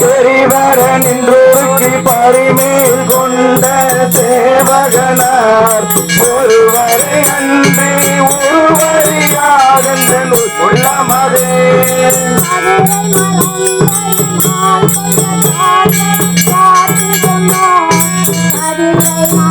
தெரிவர நின்றோருக்கு பரிமேல் கொண்ட சேவகனார். ஒருவரை அன்றி ஒருவரியாகந்தன் உள்ளமதே குதிரையின்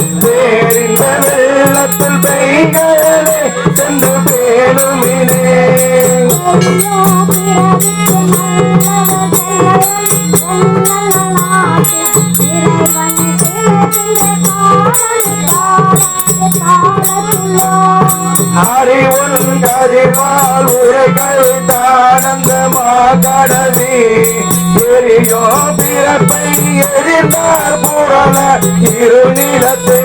கொண்டார் தேரிந்த அறிவுன் கதிவால் உரைகள் தானந்த மாகடவி எரியோ பிறப்பை எரிந்தார் புரள இருநிலத்தே.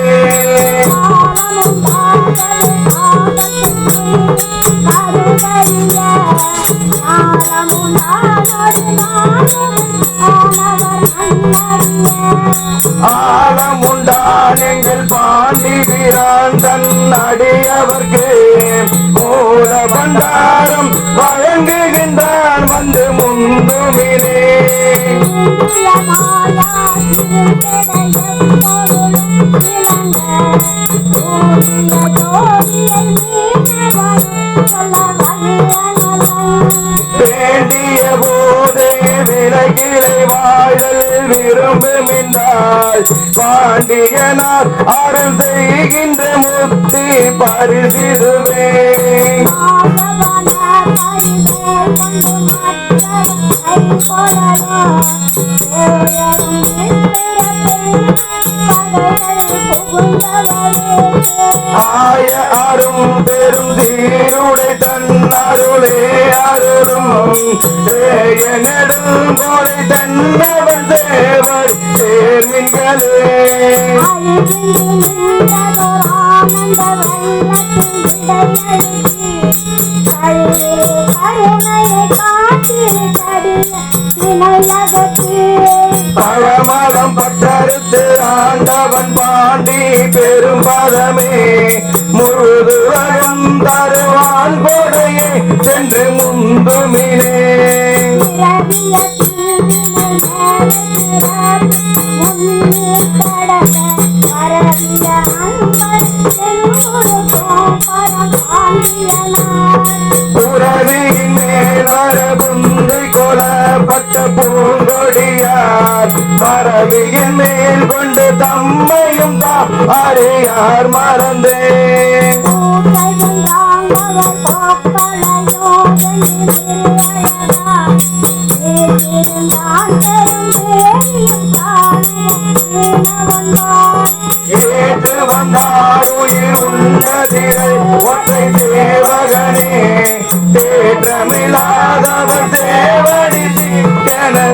ஆலம் உண்டான் எங்கள் பாண்டி வீரான் தன் அடியவர்க்கு மூல பண்டாரம் வழங்குகின்றார் வந்து முந்துமினே வேண்டிய போதே விலகிலை வாழல் விரும்புகின்றாள் பாண்டியனார் அருள் செய்கின்ற முத்தி பரிசிடுவே நெடும் கோடை தன்னவன் தேவர் சேர்மின்களே பழமலம் பட்டறுத்து ஆண்டவன் பாண்டி பெரும் பெரும்பதமே முழுதுவரும் தருவான் கொடையே சென்று முந்துமினே. மரபியின் மேல் கொண்டு தம்மையும் தான் அறியார் மறந்தே.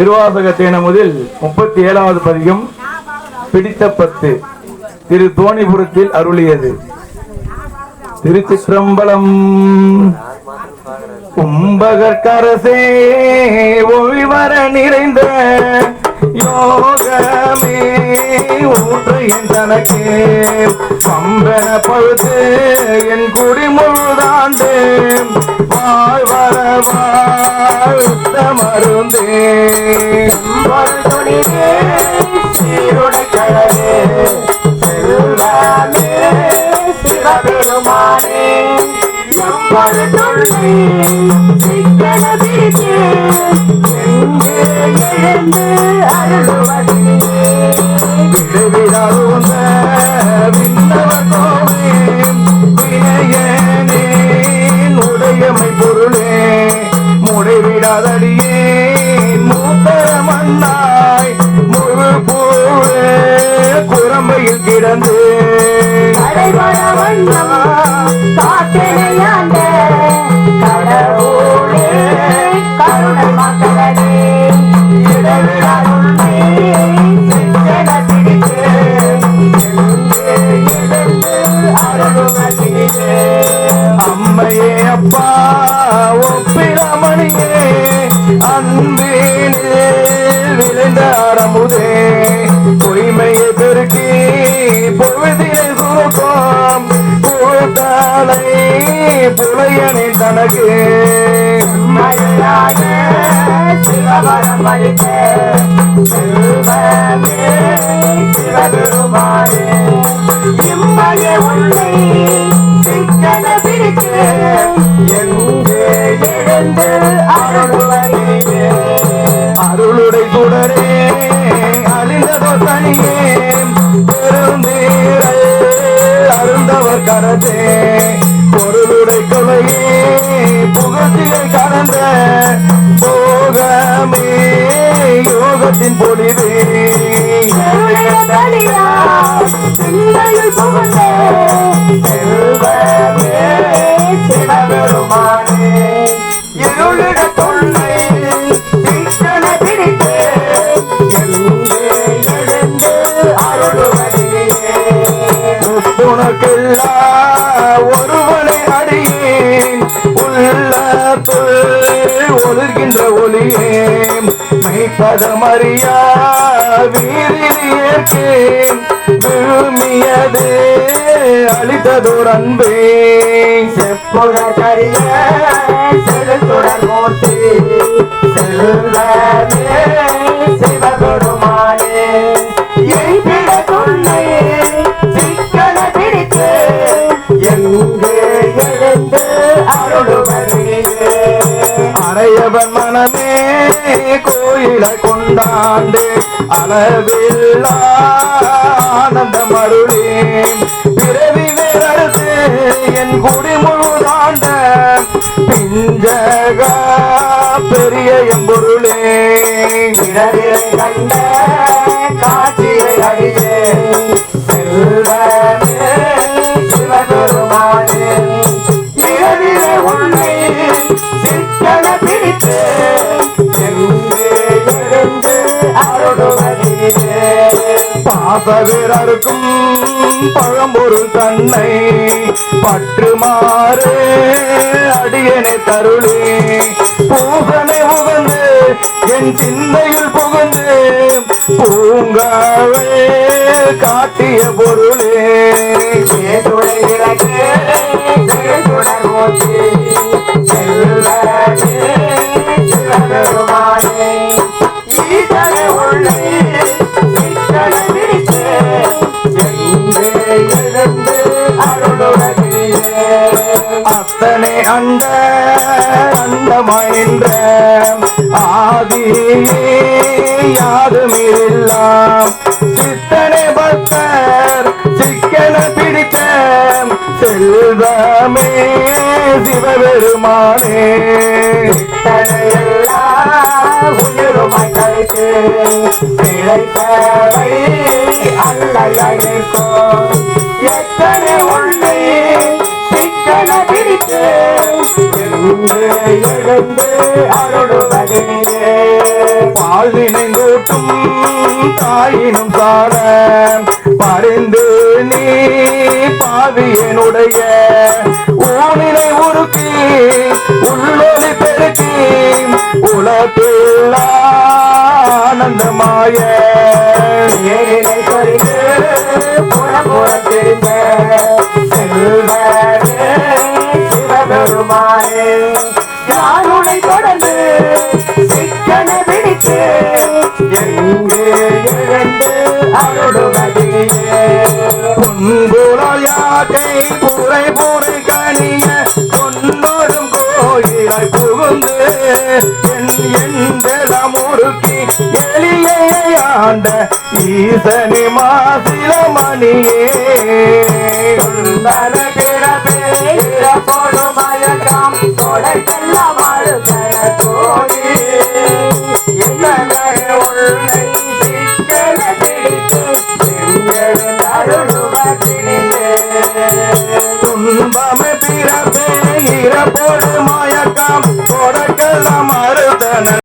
திருவாசக தேனமுதில் முப்பத்தி ஏழாவது பதிகம் பிடித்த பத்து. திரு தோணிபுரத்தில் அருளியது. திருச்சிற்றம்பலம். கும்பகரசே ஒளிவர நிறைந்த யோகமே ஊற்று என் தனக்கு. பம்பன பழுத்து என் குடி முழுதாண்டு வாழ்வரவா வாழ்த்த மருந்தே. சீருடை செல்வாமே சிக்கன எங்கே எழுந்து அருளுவதிலே விடுவிடாத விண்ணவனோமே வினையனே அம்மையே அப்பா ஒப்பிரமணியே அன்பினே விளைந்த அறமுதே பொய்மையை பெருக்கி பொழுதினை சுருக்கம் பூத்தாலை புலையனை தனக்கு சிவவரம் அளித்த செல்வமே சிவபெருமானே. இம்மய உள்ளே சிக்கன பிடித்து எங்கே எழுந்து அருள்வதிலே அருளுடை சுடரே அழிந்ததோ தனியே பெருந்தீரல் அருந்தவர் கரத்தே யோகத்தின் பொழிவே. செல்வமே சிவபெருமானே. மெய்ப்பதமறியா வீரிலியேற்கேன் விழுமியது அளித்ததோர் அன்பே. செலுத்துடன் மூர்த்தி செல்வமே சிவபெருமானே. சிக்கன பிடித்து எழுந்து அறையவன் மனமே கோயில கொண்டாண்டு அளவில்லா ஆனந்தம் அருளே பிறவி வேறறுத்து என் குடி முழுதாண்ட பிஞ்சக பெரிய எம்பொருளே. பிறவிலை கண்ட பாசவேரருக்கும் பழம்பொருள் தன்னை பற்றுமாறு அடியனை தருளே. பூசனை உகந்து என் சிந்தையில் புகுந்து. பூங்காவே காட்டிய பொருளே. சிவபெருமானே. உயிருமாய் கழித்து பிழைத்தவை அல்லையிருக்கும் எத்தனை உள்ளே சிக்கன பிடித்து எழுந்து அருளுவதிலே பால் தாயினும் சார பறிந்து நீ பாவியனுடைய. ஊனினை உருக்கி உள்ளொலி பெருக்கி உலகில் ஆனந்தமாய தெரிந்த சிவபெருமானே. யாருனை தொடர்ந்து சிக்கன பிடித்து எழுந்து எந்தலமொருக்கி எளியை ஆண்ட ஈசனி மாசில மணியே